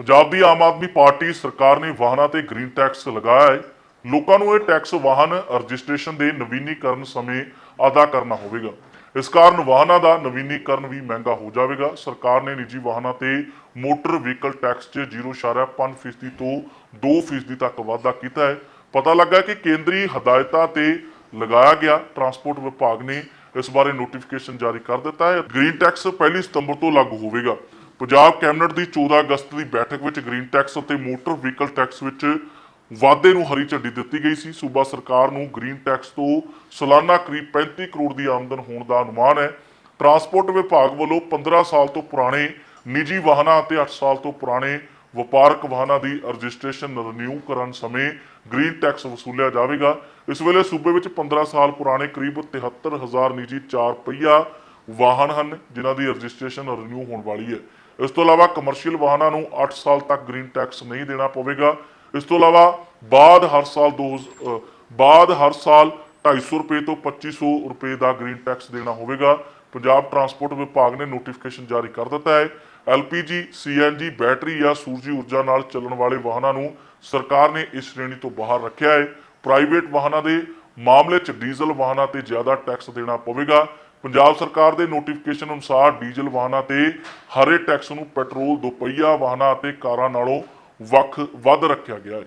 ਪੰਜਾਬ ਦੀ Aam Aadmi party ਸਰਕਾਰ ਨੇ ਵਾਹਨਾਂ ਤੇ ਗ੍ਰੀਨ ਟੈਕਸ ਲਗਾਇਆ ਹੈ। ਲੋਕਾਂ ਨੂੰ ਇਹ ਟੈਕਸ ਵਾਹਨ ਰਜਿਸਟ੍ਰੇਸ਼ਨ ਦੇ ਨਵੀਨੀਕਰਨ ਸਮੇਂ ਅਦਾ ਕਰਨਾ ਹੋਵੇਗਾ। ਇਸ ਕਾਰਨ ਵਾਹਨਾਂ ਦਾ ਨਵੀਨੀਕਰਨ ਵੀ ਮਹਿੰਗਾ ਹੋ ਜਾਵੇਗਾ। ਸਰਕਾਰ ਨੇ ਨਿੱਜੀ ਵਾਹਨਾਂ ਤੇ ਮੋਟਰ ਵਹੀਕਲ ਟੈਕਸ 'ਚ 0.5% ਤੋਂ 2% ਤੱਕ ਵਾਧਾ ਕੀਤਾ ਹੈ। ਪਤਾ ਲੱਗਾ ਕਿ ਕੇਂਦਰੀ ਹਦਾਇਤਾਂ ਤੇ ਲਗਾਇਆ ਗਿਆ। ਟਰਾਂਸਪੋਰਟ ਵਿਭਾਗ ਨੇ ਇਸ ਬਾਰੇ ਨੋਟੀਫਿਕੇਸ਼ਨ ਜਾਰੀ ਕਰ ਦਿੱਤਾ ਹੈ। ਗ੍ਰੀਨ ਟੈਕਸ 1 ਸਤੰਬਰ ਤੋਂ ਲਾਗੂ ਹੋਵੇਗਾ। ਪੰਜਾਬ ਕੈਬਨਿਟ ਦੀ 14 ਅਗਸਤ ਦੀ ਬੈਠਕ ਵਿੱਚ ਗ੍ਰੀਨ ਟੈਕਸ ਅਤੇ ਮੋਟਰ ਵਹੀਕਲ ਟੈਕਸ ਵਿੱਚ ਵਾਧੇ ਨੂੰ ਹਰੀ ਝੰਡੀ ਦਿੱਤੀ ਗਈ ਸੀ। ਸੂਬਾ ਸਰਕਾਰ ਨੂੰ ਗ੍ਰੀਨ ਟੈਕਸ ਤੋਂ ਸਾਲਾਨਾ ਕਰੀਬ 35 ਕਰੋੜ ਦੀ ਆਮਦਨ ਹੋਣ ਦਾ ਅਨੁਮਾਨ ਹੈ। ਟਰਾਂਸਪੋਰਟ ਵਿਭਾਗ ਵੱਲੋਂ 15 ਸਾਲ ਤੋਂ ਪੁਰਾਣੇ ਨਿੱਜੀ ਵਾਹਨਾਂ ਅਤੇ 8 ਸਾਲ ਤੋਂ ਪੁਰਾਣੇ ਵਪਾਰਕ ਵਾਹਨਾਂ ਦੀ ਰਜਿਸਟ੍ਰੇਸ਼ਨ ਰੀਨਿਊ ਕਰਨ ਸਮੇਂ ਗ੍ਰੀਨ ਟੈਕਸ ਵਸੂਲਿਆ ਜਾਵੇਗਾ। ਇਸ ਵੇਲੇ ਸੂਬੇ ਵਿੱਚ 15 ਸਾਲ ਪੁਰਾਣੇ ਕਰੀਬ 73000 ਨਿੱਜੀ ਚਾਰ ਪਹੀਆ ਵਾਹਨ ਹਨ, ਜਿਨ੍ਹਾਂ ਦੀ ਰਜਿਸਟ੍ਰੇਸ਼ਨ ਰਿਨਿਊ ਹੋਣ ਵਾਲੀ ਹੈ। ਇਸ ਤੋਂ ਇਲਾਵਾ ਕਮਰਸ਼ੀਅਲ ਵਾਹਨਾਂ ਨੂੰ 8 ਸਾਲ ਤੱਕ ਗ੍ਰੀਨ ਟੈਕਸ ਨਹੀਂ ਦੇਣਾ ਪਵੇਗਾ। ਇਸ ਤੋਂ ਇਲਾਵਾ ਬਾਅਦ ਹਰ ਸਾਲ ਦੋ ਬਾਅਦ ਹਰ ਸਾਲ 250 ਰੁਪਏ ਤੋਂ 2500 ਰੁਪਏ ਦਾ ਗ੍ਰੀਨ ਟੈਕਸ ਦੇਣਾ ਹੋਵੇਗਾ। ਪੰਜਾਬ ਟਰਾਂਸਪੋਰਟ ਵਿਭਾਗ ਨੇ ਨੋਟੀਫਿਕੇਸ਼ਨ ਜਾਰੀ ਕਰ ਦਿੱਤਾ ਹੈ। ਐਲਪੀਜੀ, ਸੀਐਨਜੀ, ਬੈਟਰੀ ਜਾਂ ਸੂਰਜੀ ਊਰਜਾ ਨਾਲ ਚੱਲਣ ਵਾਲੇ ਵਾਹਨਾਂ ਨੂੰ ਸਰਕਾਰ ਨੇ ਇਸ ਸ਼੍ਰੇਣੀ ਤੋਂ ਬਾਹਰ ਰੱਖਿਆ ਹੈ। ਪ੍ਰਾਈਵੇਟ ਵਾਹਨਾਂ ਦੇ ਮਾਮਲੇ 'ਚ ਡੀਜ਼ਲ ਵਾਹਨਾਂ ਤੇ ਜ਼ਿਆਦਾ ਟੈਕਸ ਦੇਣਾ ਪਵੇਗਾ। ਪੰਜਾਬ ਸਰਕਾਰ ਦੇ ਨੋਟੀਫਿਕੇਸ਼ਨ ਅਨੁਸਾਰ ਡੀਜ਼ਲ ਵਾਹਨਾਂ ਤੇ ਹਰੇ ਟੈਕਸ ਨੂੰ ਪੈਟਰੋਲ ਦੁਪਹੀਆ ਵਾਹਨਾਂ ਅਤੇ ਕਾਰਾਂ ਨਾਲੋਂ ਵੱਖ ਵੱਧ ਰੱਖਿਆ ਗਿਆ ਹੈ।